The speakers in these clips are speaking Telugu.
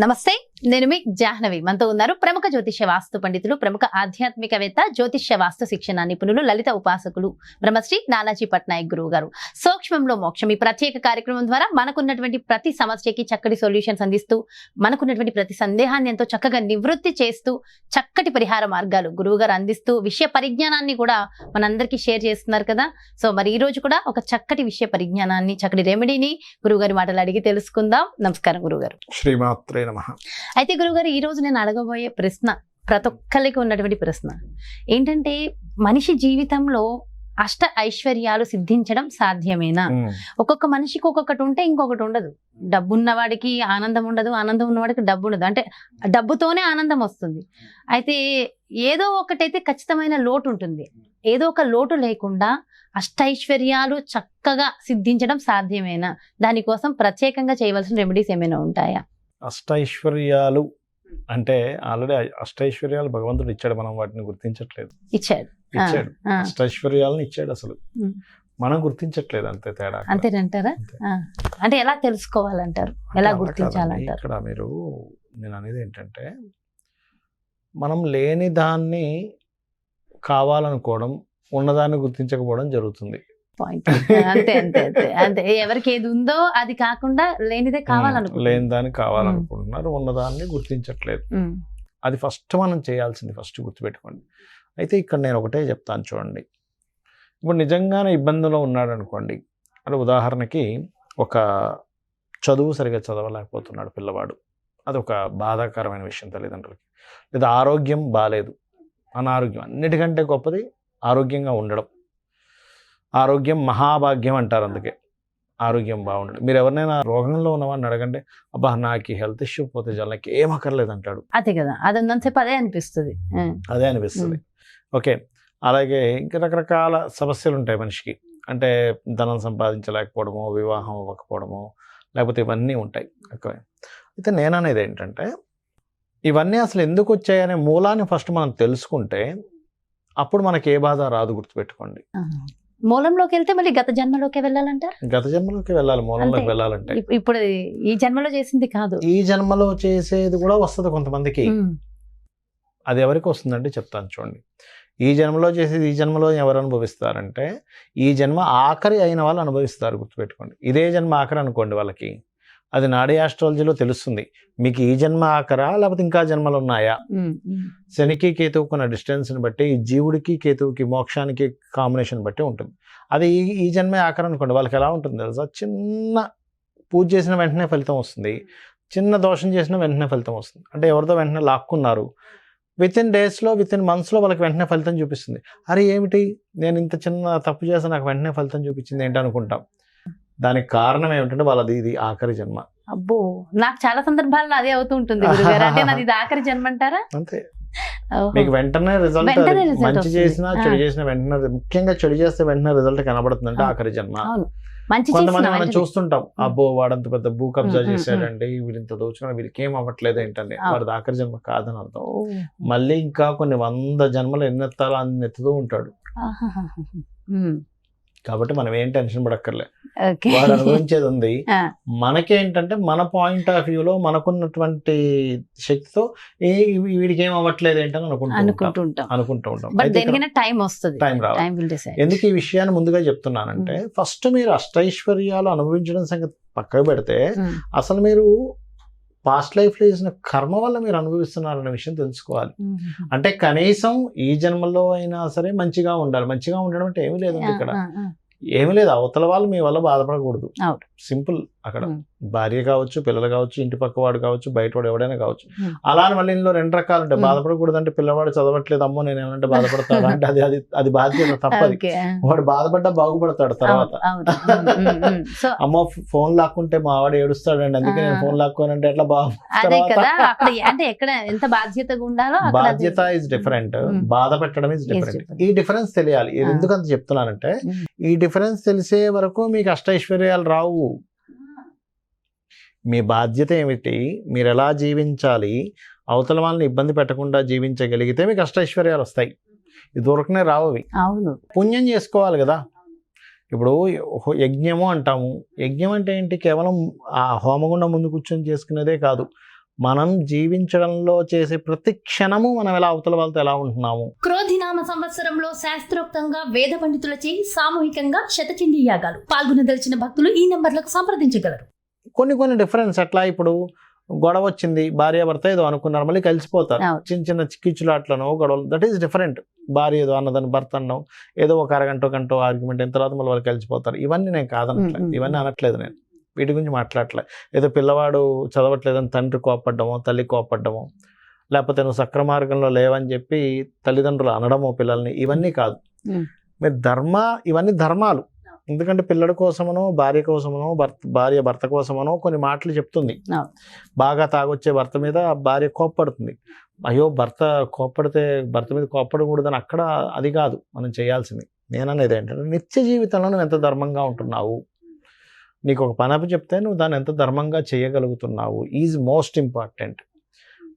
నమస్తే. నేను మీ జాహ్నవి. మనతో ఉన్నారు ప్రముఖ జ్యోతిష్య వాస్తు పండితులు ప్రముఖ ఆధ్యాత్మికవేత్త జ్యోతిష్య వాస్తు శిక్షణ నిపుణులు లలిత ఉపాసకులు బ్రహ్మశ్రీ నానాజీ పట్నాయక్ గురువు గారు సూక్ష్మంలో మోక్షం ఈ ప్రత్యేక కార్యక్రమం ద్వారా మనకున్నటువంటి ప్రతి సమస్యకి చక్కటి సొల్యూషన్స్ అందిస్తూ మనకున్నటువంటి ప్రతి సందేహాన్ని ఎంతో చక్కగా నివృత్తి చేస్తూ చక్కటి పరిహార మార్గాలు గురువు గారు అందిస్తూ విషయ పరిజ్ఞానాన్ని కూడా మనందరికీ షేర్ చేస్తున్నారు కదా. సో మరి ఈ రోజు కూడా ఒక చక్కటి విషయ పరిజ్ఞానాన్ని చక్కటి రెమెడీని గురువుగారి మాటలు అడిగి తెలుసుకుందాం. నమస్కారం గురువుగారు. శ్రీమాత్రే నమ. అయితే గురుగారు ఈ రోజు నేను అడగబోయే ప్రశ్న ప్రతి ఒక్కరికి ఉన్నటువంటి ప్రశ్న. ఏంటంటే మనిషి జీవితంలో అష్ట ఐశ్వర్యాలు సిద్ధించడం సాధ్యమేనా? ఒక్కొక్క మనిషికి ఒక్కొక్కటి ఉంటే ఇంకొకటి ఉండదు. డబ్బు ఉన్నవాడికి ఆనందం ఉండదు ఆనందం ఉన్నవాడికి డబ్బు ఉండదు అంటే డబ్బుతోనే ఆనందం వస్తుంది. అయితే ఏదో ఒకటైతే ఖచ్చితమైన లోటు ఉంటుంది. ఏదో ఒక లోటు లేకుండా అష్టైశ్వర్యాలు చక్కగా సిద్ధించడం సాధ్యమేనా? దానికోసం ప్రత్యేకంగా చేయవలసిన రెమెడీస్ ఏమైనా ఉంటాయా? అష్టైశ్వర్యాలు అంటే ఆల్రెడీ అష్టైశ్వర్యాలు భగవంతుడు ఇచ్చాడు మనం వాటిని గుర్తించట్లేదు. ఇచ్చాడు. ఇచ్చాడు. అష్టైశ్వర్యాలను ఇచ్చాడు అసలు. మనం గుర్తించట్లేదు అంతే తేడా. అంతేనంటారా. అంటే ఎలా తెలుసుకోవాలంటారు? ఎలా గుర్తించాలంటారు. ఇక్కడ మీరు నేను అనేది ఏంటంటే మనం లేని దాన్ని కావాలనుకోవడం ఉన్నదాన్ని గుర్తించకపోవడం జరుగుతుంది. పాయింట్. అంతే అంతే అంతే. అంతే. ఎవరికి ఏది ఉందో అది కాకుండా లేనిదే లేని కావాలనుకుంటున్నారు. దాన్ని కావాలనుకుంటున్నారు. ఉన్నదాన్ని గుర్తించట్లేదు. అది ఫస్ట్ మనం చేయాల్సింది ఫస్ట్ గుర్తుపెట్టుకోండి. అయితే ఇక్కడ నేను ఒకటే చెప్తాను చూడండి. ఇప్పుడు నిజంగానే ఇబ్బందిలో ఉన్నాడు అనుకోండి అంటే ఉదాహరణకి ఒక చదువు సరిగా చదవలేకపోతున్నాడు పిల్లవాడు. అది ఒక బాధాకరమైన విషయం తల్లిదండ్రులకి. లేదా ఆరోగ్యం బాగాలేదు అనారోగ్యం అన్నిటికంటే గొప్పది ఆరోగ్యంగా ఉండడం. ఆరోగ్యం మహాభాగ్యం అంటారు అందుకే. ఆరోగ్యం బాగుండడం. మీరు ఎవరినైనా రోగంలో ఉన్నవాడిని అడగండి అబ్బా నాకు హెల్త్ ఇష్యూ పోతే చాలు నాకు ఏం అక్కర్లేదు అంటాడు అదే కదా అది ఉన్నంతసేపు అదే అనిపిస్తుంది. అదే అనిపిస్తుంది. ఓకే. అలాగే ఇంకా రకరకాల సమస్యలు ఉంటాయి మనిషికి. అంటే ధనం సంపాదించలేకపోవడము వివాహం అవ్వకపోవడము లేకపోతే ఇవన్నీ ఉంటాయి. ఓకే. అయితే నేను అనేది ఏంటంటే ఇవన్నీ అసలు ఎందుకు వచ్చాయనే మూలాన్ని ఫస్ట్ మనం తెలుసుకుంటే అప్పుడు మనకి ఏ బాధ రాదు గుర్తుపెట్టుకోండి. మూలంలోకి వెళ్తే మళ్ళీ గత జన్మలోకి వెళ్ళాలంటారు? గత జన్మలోకి వెళ్ళాలి మూలంలోకి. వెళ్ళాలంటే. ఇప్- ఇప్పుడు ఈ జన్మలో చేసింది కాదు. ఈ జన్మలో చేసేది కూడా వస్తుంది కొంతమందికి. అది ఎవరికి వస్తుందంటే చెప్తాను చూడండి. ఈ జన్మలో చేసేది ఈ జన్మలో ఎవరు అనుభవిస్తారంటే ఈ జన్మ ఆఖరి అయిన వాళ్ళు అనుభవిస్తారు గుర్తుపెట్టుకోండి. ఇదే జన్మ ఆఖరి అనుకోండి వాళ్ళకి. అది నాడీ ఆస్ట్రాలజీలో తెలుస్తుంది. మీకు ఈ జన్మ ఆఖరా లేకపోతే ఇంకా జన్మలు ఉన్నాయా. శనికి కేతువుకు ఉన్న డిస్టెన్స్ని బట్టి ఈ జీవుడికి కేతువుకి మోక్షానికి కాంబినేషన్ బట్టి ఉంటుంది. అది ఈ జన్మే ఆఖరి అనుకోండి. వాళ్ళకి ఎలా ఉంటుంది తెలుసా? చిన్న పూజ చేసిన వెంటనే ఫలితం వస్తుంది. చిన్న దోషం చేసిన వెంటనే ఫలితం వస్తుంది. అంటే ఎవరితో వెంటనే లాక్కున్నారు? విత్ ఇన్ డేస్లో విత్ ఇన్ మంత్స్లో వాళ్ళకి వెంటనే ఫలితం చూపిస్తుంది. అరే ఏమిటి? నేను ఇంత చిన్న తప్పు చేస్తే నాకు వెంటనే ఫలితం చూపించింది ఏంటి అనుకుంటాం. దానికి కారణం ఏమిటంటే వాళ్ళది ఇది ఆఖరి జన్మ అబ్బో నాకు చాలా సందర్భాల్లో అదే అవుతూ ఉంటుంది అంటే నాది ఇది ఆఖరి జన్మ అంటారా అంతే. మీకు వెంటనే రిజల్ట్ మంచి. చేసినా చెడు. చేసిన వెంటనే ముఖ్యంగా చెడు చేస్తే వెంటనే రిజల్ట్ కనబడుతుందంటే అవును. ఆఖరి జన్మ కొంతమంది మనం. చూస్తుంటాం అబ్బో వాడంత పెద్ద భూ కబ్జా చేశాడండి వీరింత దోచుకుని వీరికి ఏం అవ్వట్లేదు ఏంటండి అవును. వాడి ఆఖరి జన్మ కాదని అర్థం. మళ్ళీ ఇంకా కొన్ని వంద జన్మలు ఎన్ని ఎత్తాలో అన్ని ఎత్తుతూ ఉంటాడు. కాబట్టి మనం ఏం టెన్షన్ పడక్కర్లే వాడు అనుభవించేది ఉంది. మనకేంటంటే మన పాయింట్ ఆఫ్ వ్యూలో మనకున్నటువంటి శక్తితో ఏ వీడికి ఏం అవ్వట్లేదు ఏంటని అనుకుంటూ ఉంటాం. అనుకుంటూ ఉంటాం. టైం వస్తుంది. టైం రావాలి. ఎందుకు ఈ విషయాన్ని ముందుగా చెప్తున్నానంటే ఫస్ట్ మీరు అష్టైశ్వర్యాలు అనుభవించడం సంగతి పక్కకు పెడితే అసలు మీరు పాస్ట్ లైఫ్లో చేసిన కర్మ వల్ల మీరు అనుభవిస్తున్నారన్న విషయం తెలుసుకోవాలి. అంటే కనీసం ఈ జన్మలో అయినా సరే మంచిగా ఉండాలి. మంచిగా ఉండడం అంటే ఏమీ లేదండి ఇక్కడ. ఏమీ లేదు అవతల వాళ్ళు మీ వల్ల బాధపడకూడదు. సింపుల్ అక్కడ. భార్య కావచ్చు పిల్లలు కావచ్చు ఇంటి పక్క వాడు కావచ్చు బయట వాడు ఎవడైనా కావచ్చు. అలా మళ్ళీ ఇందులో రెండు రకాలు ఉంటాయి ఉమ్. బాధపడకూడదు అంటే పిల్లవాడు చదవట్లేదు అమ్మో నేను ఏమంటే బాధపడతాడు అంటే అది అది అది బాధ్యత తప్పది వాడు బాధపడ్డా బాగుపడతాడు తర్వాత అమ్మో ఫోన్ లాక్కుంటే మా వాడు ఏడుస్తాడండి అందుకే నేను. ఫోన్ లాక్కోనంటే ఎట్లా బాగు అంటే ఎక్కడ ఎంత బాధ్యతగా ఉండాలో అక్కడ అది- బాధ్యత ఇస్ డిఫరెంట్. బాధ పెట్టడం ఇస్ డిఫరెంట్. ఈ డిఫరెన్స్ తెలియాలి. ఎందుకంత చెప్తున్నానంటే. ఈ డిఫరెన్స్ తెలిసే వరకు మీకు అష్టైశ్వర్యాలు రావు మీ బాధ్యత ఏమిటి? మీరు ఎలా జీవించాలి? అవతల వాళ్ళని ఇబ్బంది పెట్టకుండా జీవించగలిగితే మీకు అష్టైశ్వర్యాలు వస్తాయి. ఇది దొరకనే రావు అవి అవును. పుణ్యం చేసుకోవాలి కదా. ఇప్పుడు యజ్ఞము అంటాము. యజ్ఞం అంటే ఏంటి? కేవలం ఆ హోమగుండం ముందు కూర్చొని చేసుకునేదే కాదు. మనం జీవించడంలో చేసే ప్రతి క్షణము మనం ఎలా అవతల వాళ్ళతో ఎలా ఉంటున్నాము? క్రోధినామ సంవత్సరంలో శాస్త్రోక్తంగా వేద పండితులచే సామూహికంగా శతచండీ యాగాలు. పాల్గొనదలిచిన భక్తులు ఈ నంబర్లకు సంప్రదించగలరు. కొన్ని కొన్ని డిఫరెన్స్ ఎట్లా ఇప్పుడు గొడవ వచ్చింది భార్య భర్త ఏదో అనుకున్నారు మళ్ళీ కలిసిపోతారు. చిన్న చిన్న కిచ్చులాట్లను గొడవలు దట్ ఈస్ డిఫరెంట్ భార్య ఏదో అన్నదని భర్త అన్నాం ఏదో ఒక అరగంట గంట ఆర్గ్యుమెంట్ అయిన తర్వాత మళ్ళీ వాళ్ళు కలిసిపోతారు. ఇవన్నీ నేను కాదనట్లేదు ఇవన్నీ అనట్లేదు నేను. వీటి గురించి మాట్లాడట్లేదు ఏదో పిల్లవాడు చదవట్లేదని తండ్రి కోపడ్డమో తల్లి కోపడ్డమో లేకపోతే నువ్వు సక్ర మార్గంలో లేవని చెప్పి తల్లిదండ్రులు అనడమో పిల్లల్ని ఇవన్నీ కాదు. మీరు ధర్మ ఇవన్నీ ధర్మాలు. ఎందుకంటే పిల్లడి కోసమనో భార్య కోసమనో భర్త భార్య భర్త కోసమనో కొన్ని మాటలు చెప్తుంది. బాగా తాగొచ్చే భర్త మీద భార్య కోప్పడుతుంది. అయ్యో భర్త కోప్పడితే భర్త మీద కోప్పడకూడదని అక్కడ అది కాదు. మనం చేయాల్సింది. నేననేది ఏంటంటే నిత్య జీవితంలో నువ్వు ఎంత ధర్మంగా ఉంటున్నావు? నీకు ఒక పని అప్పు చెప్తే నువ్వు దాన్ని ఎంత ధర్మంగా చేయగలుగుతున్నావు? Is most important.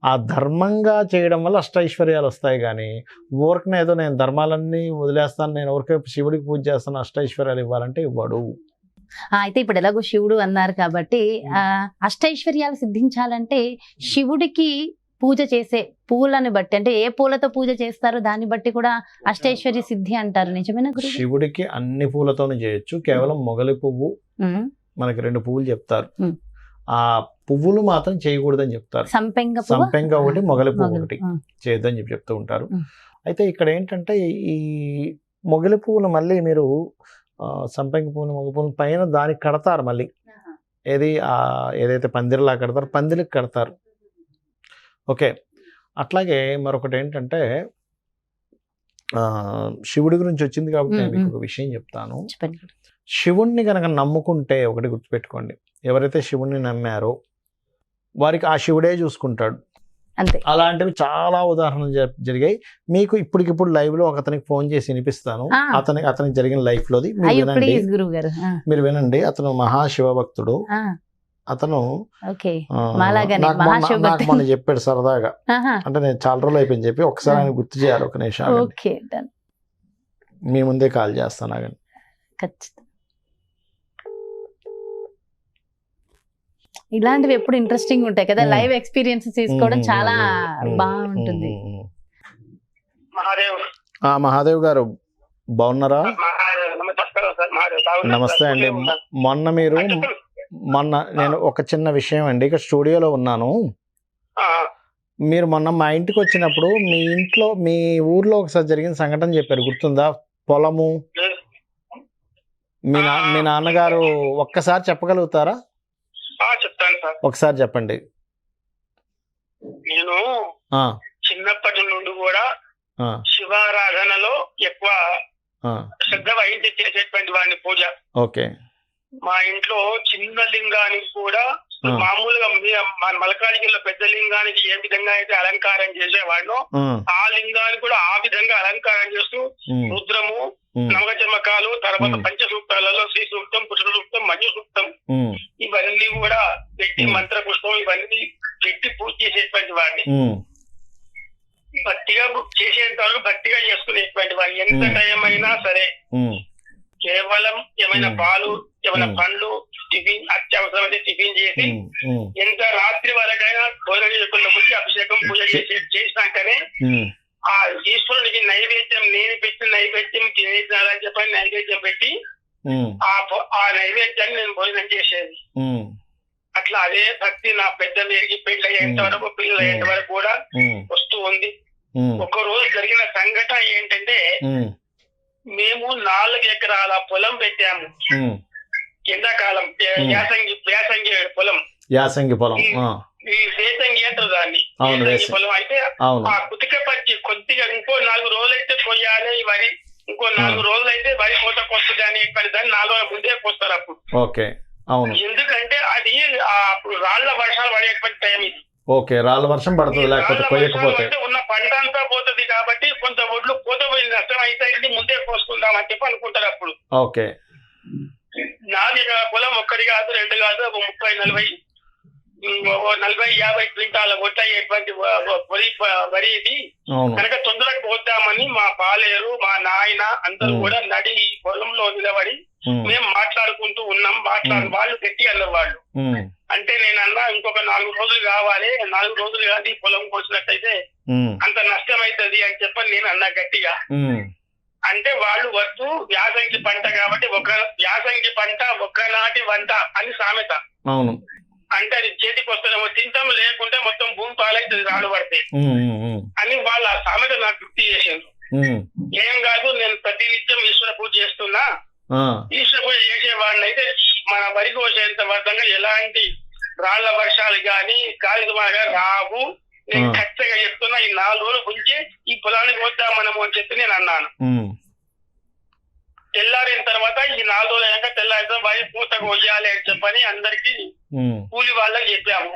ఆ ధర్మంగా చేయడం వల్ల అష్టైశ్వర్యాలు వస్తాయి కానీ ఊరికనే ఏదో నేను ధర్మాలన్నీ వదిలేస్తాను నేను ఊరికే శివుడికి పూజ చేస్తాను అష్టైశ్వర్యాలు ఇవ్వాలంటే ఇవ్వడు. అయితే ఇప్పుడు ఎలాగో శివుడు అన్నారు కాబట్టి ఆ అష్టైశ్వర్యాలు సిద్ధించాలంటే శివుడికి పూజ చేసే పూలను బట్టి అంటే ఏ పూలతో పూజ చేస్తారో దాన్ని బట్టి కూడా అష్టైశ్వర్య సిద్ధి అంటారు నిజమేనా శివుడికి అన్ని పూలతోనే చేయొచ్చు కేవలం మొగలి పువ్వు మనకి రెండు పువ్వులు చెప్తారు. ఆ పువ్వులు మాత్రం చేయకూడదని చెప్తారు. సంపెంగ సంపెంగ ఒకటి మొగలి పువ్వు. ఒకటి చేయొద్దని చెప్పి చెప్తూ ఉంటారు. అయితే ఇక్కడ ఏంటంటే ఈ మొగలి పువ్వులు మళ్ళీ మీరు సంపెంగ పువ్వులు మొగలి పువ్వులు పైన దానికి కడతారు మళ్ళీ. ఏది? ఆ ఏదైతే పందిరిలా కడతారో పందిరికి కడతారు. ఓకే. అట్లాగే మరొకటి ఏంటంటే శివుడి గురించి వచ్చింది కాబట్టి నేను మీకు. ఒక విషయం చెప్తాను. శివుణ్ణి కనుక నమ్ముకుంటే ఒకటి గుర్తుపెట్టుకోండి. ఎవరైతే శివుణ్ణి నమ్మారో వారికి ఆ శివుడే చూసుకుంటాడు. అంతే. అలాంటివి చాలా ఉదాహరణలు జరిగాయి. మీకు ఇప్పటికిప్పుడు లైవ్లో ఒక అతనికి ఫోన్ చేసి వినిపిస్తాను. అతనికి అతనికి జరిగిన లైఫ్ లోది. మీరు వినండి. మీరు వినండి. అతను మహాశివభక్తుడు. అతను ఓకే ఆ, మాలాగానే నాకు మొన్న- చెప్పాడు సరదాగా అంటే నేను చాలా రోజులు అయిపోయింది చెప్పి ఒకసారి ఆయన గుర్తు చేయాలి ఒక నిమిషం ఆగండి. ఓకే డన్ మీ ముందే కాల్ చేస్తాను ఆగండి ఇలాంటివి ఎప్పుడు ఇంట్రెస్టింగ్ ఉంటాయి కదా. లైవ్ ఎక్స్పీరియన్స్ తీసుకోవడం చాలా బాగుంటుంది. మహాదేవ్ ఆ మహాదేవ్ గారు బాగున్నారా నమస్తే? అండి. మొన్న మీరు. మొన్న నేను ఒక చిన్న విషయం అండి. ఇక్కడ స్టూడియోలో ఉన్నాను. మీరు మొన్న మా ఇంటికి వచ్చినప్పుడు మీ ఇంట్లో మీ ఊర్లో ఒకసారి జరిగిన సంఘటన చెప్పారు. గుర్తుందా? పొలము. మీ నా మీ నాన్నగారు ఒక్కసారి చెప్పగలుగుతారా? చెప్తాను సార్. ఒకసారి చెప్పండి. నేను చిన్నప్పటి నుండి కూడా శివారాధనలో ఎక్కువ శ్రద్ధ వహించి చేసేటువంటి వాడిని పూజ. ఓకే. మా ఇంట్లో చిన్న లింగానికి కూడా. మామూలుగా మీ- మన మలకాజిగిరిలో పెద్ద లింగానికి ఏ విధంగా అయితే అలంకారం చేసేవాడినో ఆ, లింగానికి కూడా ఆ విధంగా అలంకారం చేస్తూ రుద్రము ఉమ్, నవచర్మకాలు తర్వాత. పంచ సూక్తాలలో శ్రీ సూక్తం పురుష సూక్తం మంజు సూక్తం ఇవన్నీ కూడా పెట్టి. మంత్ర పుష్పం ఇవన్నీ పెట్టి పూజ చేసేటువంటి వాడిని. భక్తిగా చేసేంత వరకు భక్తిగా చేసుకునేటువంటి వాడిని. ఎంత. టైం అయినా సరే. కేవలం ఏమైనా. పాలు ఏమైనా. పండ్లు టిఫిన్ అత్యవసరమైతే టిఫిన్ చేసి ఎంత రాత్రి వరకైనా భోజనం చేసుకున్నప్పుడు అభిషేకం పూజ చేసి చేసినాకనే ఆ ఈశ్వరునికి నైవేద్యం నేను పెట్టిన నైవేద్యం తినేసినారని చెప్పని నైవేద్యం పెట్టి ఆ నైవేద్యాన్ని నేను భోజనం చేసేది. అట్లా అదే భక్తి నా పెద్ద వీరికి పెళ్ళి అయ్యేంత. వరకు పిల్లలు అయ్యేంత వరకు కూడా వస్తూ ఉంది. ఒక రోజు జరిగిన సంఘటన ఏంటంటే మేము నాలుగు ఎకరాల పొలం పెట్టాము. ఎండాకాలం. యాసంగి యాసంగి పొలం. యాసంగి పొలం ఈ వేసంగి అంటారు దాన్ని. పొలం అయితే ఆ కుతిక పచ్చి కొద్దిగా ఇంకో నాలుగు రోజులు అయితే కొయ్యాలి వరి. ఇంకో నాలుగు రోజులు అయితే వరి కోతకు వస్తుంది అనేటువంటి దాన్ని నాలుగు రోజుల ముందే కోస్తారు అప్పుడు. ఓకే. అవును. ఎందుకంటే అది అప్పుడు రాళ్ళ వర్షాలు పడేటువంటి టైం ఇది. ఓకే రాళ్ళ వర్షం పడుతుంది లేకపోతే కొయ్యకపోతే. ఉన్న పంట అంతా పోతుంది కాబట్టి కొంత ఒడ్లు కోత పోయి నష్టం అయితే ముందే కోసుకుందాం అని చెప్పి అనుకుంటారు అప్పుడు. ఓకే. నాది పొలం ఒక్కటి కాదు రెండు కాదు ఒక ముప్పై నలభై నలభై యాభై క్వింటాల కొట్టయ్యేటువంటి వరి వరి ఇది. కనుక తొందరగా పోద్దామని మా పాలేరు మా నాయన అందరూ. కూడా నడి పొలంలో నిలబడి మేము. మాట్లాడుకుంటూ ఉన్నాం. మాట్లాడు. వాళ్ళు గట్టి అన్నారు వాళ్ళు అంటే నేను అన్నా ఇంకొక నాలుగు రోజులు కావాలి. నాలుగు రోజులు కానీ పొలం కోసినట్టయితే అంత నష్టం అవుతుంది అని చెప్పని నేను అన్నా గట్టిగా. అంటే వాళ్ళు వద్దు వ్యాసంగి పంట కాబట్టి ఒక వ్యాసంగి పంట ఒక్కనాటి వంట అని సామెత. అవును. అంటే అది చేతికి వస్తుందేమో తింటాం లేకుంటే మొత్తం భూమి పాలైతుంది రాళ్ళు పడితే. అని వాళ్ళ ఆ సామెత నాకు గుర్తు చేసిండ్రు. ఏం కాదు నేను ప్రతి నిత్యం ఈశ్వర పూజ చేస్తున్నా. ఈశ్వర అయితే మన వరి కోసేంత వర్ధంగా ఎలాంటి రాళ్ళ వర్షాలు గాని గాలి దుమాగా రావు. నేను. ఖచ్చితంగా చెప్తున్నా ఈ నాలుగు రోజులు ఉంచి ఈ పొలానికి వద్దాం మనము అని చెప్పి నేను అన్నాను. తెల్లారిన తర్వాత ఈ నాలుగు రోజులు అయినాక తెల్లారితో వరి పూత కొయ్యాలి అని చెప్పని అందరికి కూలి వాళ్ళకి చెప్పాము.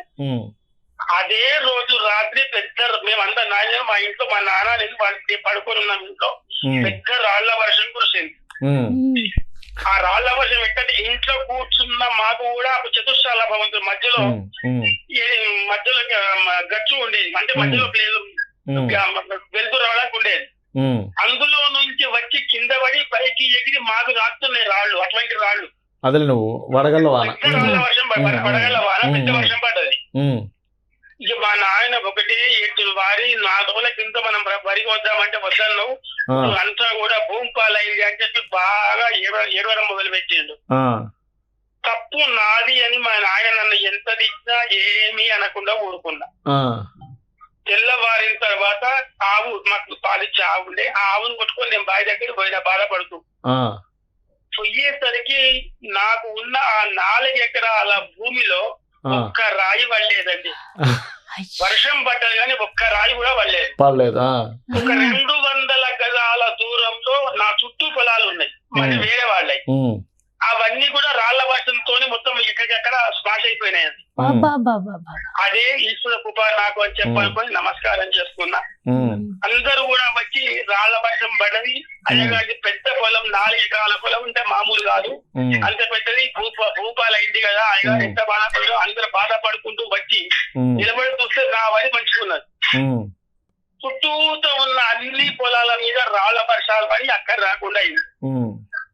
అదే రోజు రాత్రి పెద్ద మేమంతా నాయన మా ఇంట్లో మా నాన్న నేను వాళ్ళకి పడుకొని ఉన్నాం ఇంట్లో. పెద్ద రాళ్ళ వర్షం కురిసింది. ఆ రాళ్ళ వర్షం ఎక్కడ ఇంట్లో కూర్చున్న మాకు కూడా చతుశ్శాల భవంతులు మధ్యలో మధ్యలో గచ్చు ఉండేది. అంటే మధ్యలో ప్లేస్ వెళ్తూ రావడానికి ఉండేది. అందులో నుంచి వచ్చి కింద పడి పైకి ఎగిరి మాకు రాస్తున్నాయి రాళ్ళు అటువంటి రాళ్ళు. అదిలే నువ్వు వడగల్ల వాన. రాళ్ళ వర్షం పడగల వాన పెద్ద. వర్షం పడ్డది. ఇక మా నాయన ఒకటే ఎత్తులు వారి నా రోజుల కింద మనం వరికి వద్దామంటే వద్దన్నావు. ఆ, అంతా కూడా భూమి పాలైంది అని చెప్పి బాగా ఏడవడం మొదలు పెట్టిండు తప్పు నాది అని మా నాయన నన్ను ఎంత ఇచ్చినా ఏమీ అనకుండా ఊరుకున్నా. తెల్లవారిన తర్వాత ఆవు మాకు పాలిచ్చే ఆవు ఉండే ఆ ఆవును కొట్టుకొని నేను బావి దగ్గర పోయిన బాధపడుతూ. పోయేసరికి నాకు ఉన్న ఆ నాలుగు ఎకరాల భూమిలో ఒక్క రాయి పడలేదండి. వర్షం పడ్డది కానీ ఒక్క రాయి కూడా పడలేదు. పర్లేదు ఆ, ఒక రెండు వందల గజాల దూరంలో నా చుట్టూ పొలాలు ఉన్నాయి. మరి. వేరే వాళ్ళవి ఉమ్, అవన్నీ కూడా రాళ్ళ వర్షంతో మొత్తం ఎక్కడికక్కడ స్మాష్ అయిపోయినాయి. అదే. ఈశ్వర కృప నాకు అని చెప్పనుకొని నమస్కారం చేసుకున్నా. అందరూ కూడా వచ్చి రాళ్ళ వర్షం పడ్డది అయ్యగారి పెద్ద పొలం నాలుగు ఎకరాల పొలం ఉంటే మామూలు కాదు. అంత పెద్దది భూప భూపాల ఇంటి కదా అయ్యగారు ఉమ్. ఎంత బాధపడో అందరూ బాధపడుకుంటూ వచ్చి నిలబడి చూస్తే నా వరి మంచుకున్నది ఉమ్, చుట్టూతో ఉన్న అన్ని పొలాల మీద రాళ్ళ వర్షాలు పడి అక్కడ రాకుండా అయింది.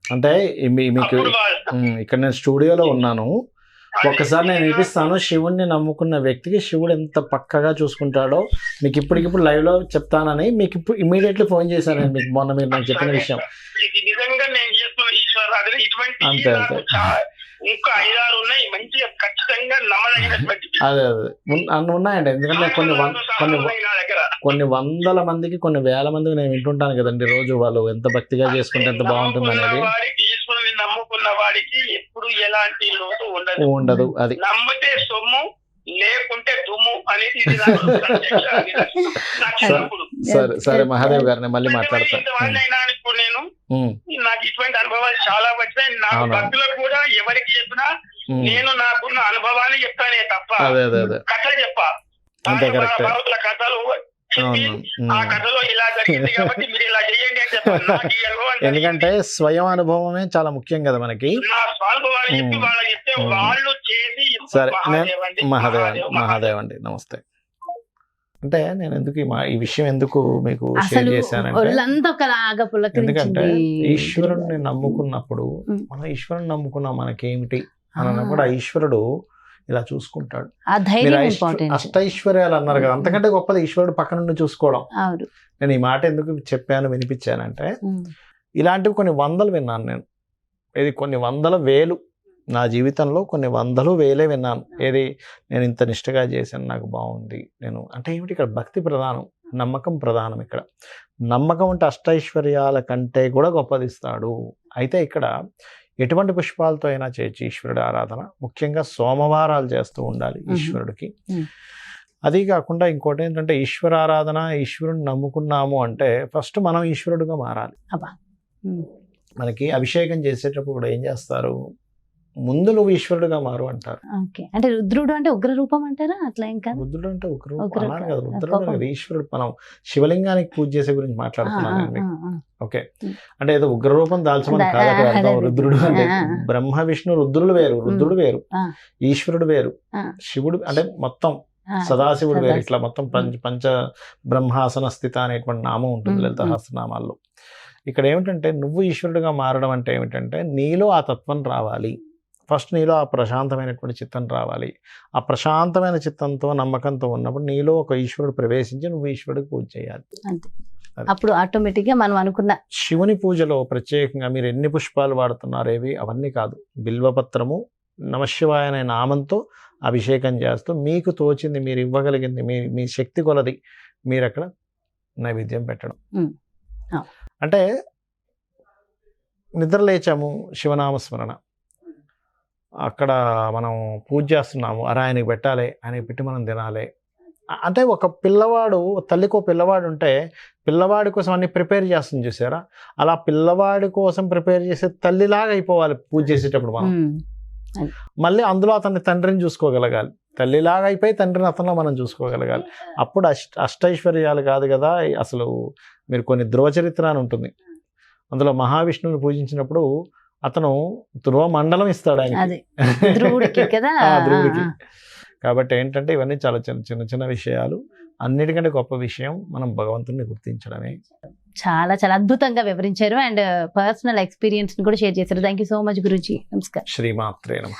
అంటే మీకు ఇక్కడ నేను స్టూడియోలో ఉన్నాను. ఒక్కసారి నేను వినిపిస్తాను. శివుణ్ణి నమ్ముకున్న వ్యక్తికి శివుడు ఎంత పక్కగా చూసుకుంటాడో మీకు ఇప్పటికిప్పుడు లైవ్లో చెప్తానని మీకు ఇప్పుడు ఇమీడియట్లీ ఫోన్ చేశాను మీకు మొన్న మీరు నాకు చెప్పిన విషయం. అంతే, అంతే. మంచిగా ఖచ్చితంగా నమ్మదగినటువంటి అదే అదే. ఉన్నాయండి. ఎందుకంటే కొన్ని కొన్ని నా కొన్ని వందల మందికి కొన్ని వేల మందికి నేను వింటుంటాను కదండి రోజు వాళ్ళు ఎంత భక్తిగా చేసుకుంటే ఎంత బాగుంటుంది అనేది. ఈశ్వరుని నమ్ముకున్న వాడికి ఎప్పుడు ఎలాంటి లోటు ఉండదు. ఉండదు అది. నమ్మితే సొమ్ము లేకుంటే దుమ్ము అనేది. నా. సరే సరే మహాదేవ్ గారిని మళ్ళీ మాట్లాడతా. ఇంతమంది అయినా ఇప్పుడు నేను. ఉమ్, నాకు ఇటువంటి అనుభవాలు చాలా వచ్చినాయి అవునా. భక్తులకు కూడా ఎవరికి చెప్పినా. నేను నాకున్న అనుభవాన్ని చెప్తానే తప్ప అదే అదే అదే కథలు చెప్ప. భారతుల కథలు. ఆ కథలో ఇలా జరిగింది కాబట్టి మీరు ఇలా చేయండి అని. ఎందుకంటే స్వయం అనుభవమే చాలా ముఖ్యం కదా మనకి నా స్వానుభవాన్ని చెప్పి. వాళ్ళకి చెప్తే. వాళ్ళు చేసి సరే, మహాదేవ్ అండి, మహాదేవ్ అండి నమస్తే అంటే నేను ఎందుకు ఈ మా- ఈ విషయం ఎందుకు మీకు షేర్ చేశానంటే ఒకలాగా ఎందుకంటే ఈశ్వరుణ్ణి నమ్ముకున్నప్పుడు. మనం ఈశ్వరుని నమ్ముకున్నాం మనకేమిటి అని అన్నప్పుడు ఆ ఈశ్వరుడు ఇలా చూసుకుంటాడు. అష్టైశ్వర్యాలు అన్నారు కదా అంతకంటే గొప్పది ఈశ్వరుడు పక్క నుండి చూసుకోవడం. నేను ఈ మాట ఎందుకు చెప్పాను వినిపించానంటే. ఇలాంటివి కొన్ని వందలు విన్నాను నేను. ఇది కొన్ని వందల వేలు నా జీవితంలో కొన్ని వందలు వేలే విన్నాను. ఏది నేను ఇంత నిష్టగా చేశాను నాకు బాగుంది నేను అంటే ఏమిటి ఇక్కడ భక్తి ప్రధానం నమ్మకం ప్రధానం ఇక్కడ. నమ్మకం అంటే అష్టైశ్వర్యాల కంటే కూడా గొప్పదిస్తాడు అయితే ఇక్కడ ఎటువంటి పుష్పాలతో అయినా చేయొచ్చు ఈశ్వరుడి ఆరాధన ముఖ్యంగా సోమవారాలు చేస్తూ ఉండాలి. ఈశ్వరుడికి. అది కాకుండా ఇంకోటి ఏంటంటే ఈశ్వర ఆరాధన ఈశ్వరుని నమ్ముకున్నాము అంటే ఫస్ట్ మనం ఈశ్వరుడుగా మారాలి. మనకి అభిషేకం చేసేటప్పుడు కూడా ఏం చేస్తారు ముందు నువ్వు ఈశ్వరుడుగా మారు అంటారు ఓకే అంటే రుద్రుడు అంటే ఉగ్ర రూపం అంటారా అట్లా ఇంకా రుద్రుడు అంటే ఒక రూపం కదా రుద్రుడు. కదా ఈశ్వరుడు మనం శివలింగానికి పూజ చేసే గురించి మాట్లాడుతున్నాను ఓకే. అంటే ఏదో ఉగ్ర రూపం దాల్చమని కాదు అక్కడ అర్థం. రుద్రుడు అంటే. బ్రహ్మ విష్ణు రుద్రుడు వేరు రుద్రుడు వేరు. ఈశ్వరుడు వేరు. శివుడు అంటే మొత్తం సదాశివుడు వేరు. ఇట్లా మొత్తం పంచ పంచ బ్రహ్మాసన స్థిత అనేటువంటి నామం ఉంటుంది లలిత. సహస్రనామాల్లో ఇక్కడ ఏమిటంటే నువ్వు ఈశ్వరుడుగా మారడం అంటే ఏమిటంటే నీలో ఆ తత్వం రావాలి ఫస్ట్ నీలో ఆ ప్రశాంతమైనటువంటి చిత్తం రావాలి. ఆ ప్రశాంతమైన చిత్తంతో నమ్మకంతో ఉన్నప్పుడు నీలో ఒక ఈశ్వరుడు ప్రవేశించి నువ్వు ఈశ్వరుడికి పూజ చేయాలి. అప్పుడు ఆటోమేటిక్గా మనం అనుకున్న శివుని పూజలో ప్రత్యేకంగా మీరు ఎన్ని పుష్పాలు వాడుతున్నారు ఏవి అవన్నీ కాదు. బిల్వపత్రము నమశివాయ అనే నామంతో అభిషేకం చేస్తూ మీకు తోచింది మీరు ఇవ్వగలిగింది మీ మీ శక్తి కొలది మీరు అక్కడ నైవేద్యం పెట్టడం. అంటే నిద్ర లేచాము శివనామస్మరణ. అక్కడ మనం పూజ చేస్తున్నాము. అరా ఆయనకి పెట్టాలి ఆయనకి పెట్టి మనం తినాలి. అంటే ఒక పిల్లవాడు తల్లికి ఒక పిల్లవాడు ఉంటే పిల్లవాడి కోసం అన్ని ప్రిపేర్ చేస్తుంది చూసారా? అలా పిల్లవాడి కోసం ప్రిపేర్ చేసే తల్లిలాగా అయిపోవాలి పూజ చేసేటప్పుడు మనం. మళ్ళీ అందులో అతన్ని తండ్రిని చూసుకోగలగాలి. తల్లిలాగా అయిపోయి తండ్రిని అతనిలో మనం చూసుకోగలగాలి. అప్పుడు అష్ట అష్టైశ్వర్యాలు కాదు కదా అసలు మీరు కొన్ని ధ్రువచరిత్ర అని ఉంటుంది. అందులో మహావిష్ణువుని పూజించినప్పుడు అతను ధ్రువ మండలం ఇస్తాడు ఆయన ధ్రువుడికి కదా? ధ్రువుడికి. కాబట్టి ఏంటంటే ఇవన్నీ చాలా చిన్న చిన్న చిన్న విషయాలు. అన్నిటికంటే గొప్ప విషయం మనం భగవంతుని గుర్తించడమే. చాలా చాలా అద్భుతంగా వివరించారు. అండ్ పర్సనల్ ఎక్స్పీరియన్స్ని కూడా షేర్ చేశారు. Thank you so much Guruji. నమస్కారం. శ్రీమాత్రే నమ.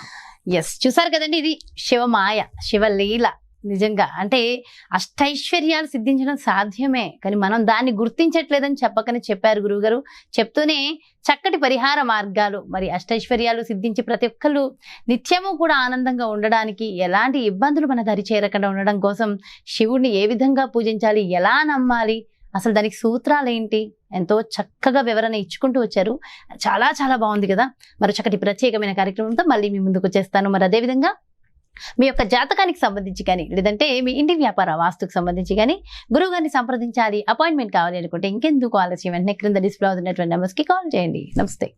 ఎస్ చూసారు కదండి ఇది? శివమాయ శివలీల. నిజంగా. అంటే అష్టైశ్వర్యాలు సిద్ధించడం సాధ్యమే. కానీ మనం దాన్ని గుర్తించట్లేదని చెప్పకనే చెప్పారు గురువుగారు. చెప్తూనే చక్కటి పరిహార మార్గాలు మరి అష్టైశ్వర్యాలు సిద్ధించి ప్రతి ఒక్కళ్ళు నిత్యము కూడా ఆనందంగా ఉండడానికి ఎలాంటి ఇబ్బందులు మన దరి చేరకుండా ఉండడం కోసం శివుడిని ఏ విధంగా పూజించాలి ఎలా నమ్మాలి అసలు దానికి సూత్రాలు ఏంటి ఎంతో చక్కగా వివరణ ఇచ్చుకుంటూ వచ్చారు. చాలా చాలా బాగుంది కదా. మరి చక్కటి ప్రత్యేకమైన కార్యక్రమంతో మళ్ళీ మీ ముందుకు వచ్చేస్తాను. మరి అదేవిధంగా మీ యొక్క జాతకానికి సంబంధించి కానీ లేదంటే మీ ఇంటి వ్యాపార వాస్తుకు సంబంధించి కానీ గురువు గారిని సంప్రదించాలి అపాయింట్మెంట్ కావాలి అనుకుంటే ఇంకెందుకు ఆలస్యం? వెంటనే క్రింద డిస్ప్లే అవుతున్నటువంటి నెంబర్స్కి కాల్ చేయండి. నమస్తే.